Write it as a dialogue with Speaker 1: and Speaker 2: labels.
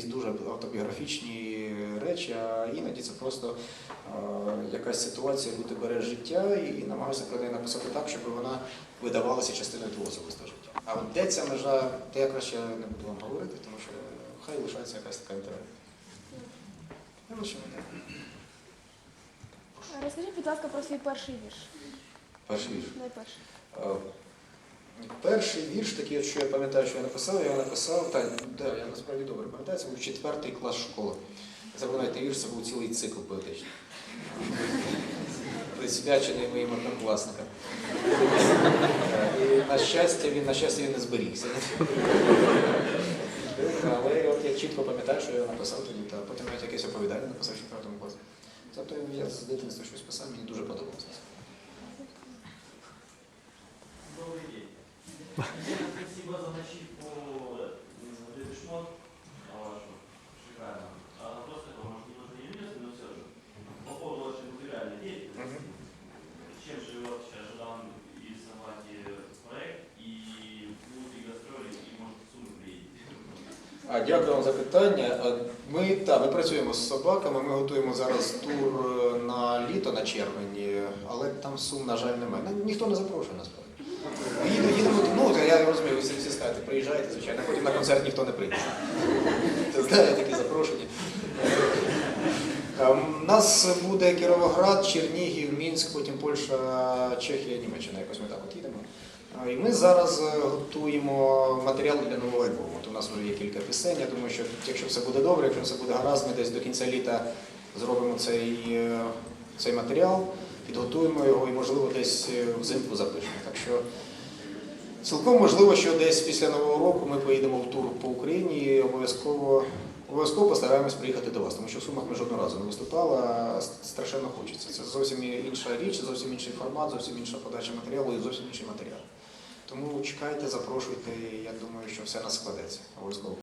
Speaker 1: якісь дуже автобіографічні речі, а іноді це просто е, якась ситуація, яку ти береш життя і намагаєшся про неї написати так, щоб вона видавалася частиною твого особистого життя. А от де ця межа, те я краще не буду вам говорити, тому що хай лишається якась така інтерв'ю.
Speaker 2: Розкажіть, будь ласка, про свій перший вірш.
Speaker 1: Перший вірш.
Speaker 2: Найперший.
Speaker 1: Перший вірш, такий, що я пам'ятаю, що я написав, я написав, так, да, я насправді добре пам'ятаю, це був четвертий клас школи. Запам'ятайте вірш, це був цілий цикл поетичний. Присвячений моїм однокласникам. І на щастя, він, на щастя, він не зберігся. Але от я чітко пам'ятаю, що я написав тоді, та потім навіть якесь оповідання написав в четвертому класі. Тобто я з дитинства щось писав, мені дуже подобалося.
Speaker 3: Спасибо за ретушмот вашу. Шикарно. Вопрос такой, может, немножко неуместный, но все же. По поводу вашей материальной деятельности. Чем живет сейчас Ждан и рисовать проект, и будут ли гастроли, и может суммы приедете?
Speaker 1: А, дякую вам за питання. Ми, та, ми працюємо з собаками, ми готуємо зараз тур е, на літо, на червень, е, але там сум, на жаль, немає. Ну, Ніхто не запрошує насправді. Ми їдемо, їдемо, ну, то я розумію, ви всі, приїжджайте, звичайно, потім на концерт ніхто не прийде. Знає такі запрошення. У нас буде Кіровоград, Чернігів, Мінськ, потім Польща, Чехія, Німеччина, якось ми так от їдемо. І ми зараз е, готуємо матеріал для нового альбому. От у нас вже є кілька пісень. Я думаю, що якщо все буде добре, якщо все буде гаразд, ми десь до кінця літа зробимо цей, е, цей матеріал, підготуємо його і, можливо, десь е, взимку запишемо. Так що цілком можливо, що десь після Нового року ми поїдемо в тур по Україні і обов'язково. Обов'язково постараємось приїхати до вас, тому що в Сумах ми жодного разу не виступали, а страшенно хочеться. Це зовсім інша річ, зовсім інший формат, зовсім інша подача матеріалу і зовсім інший матеріал. Тому чекайте, запрошуйте, і я думаю, що все нас складеться. Обов'язково.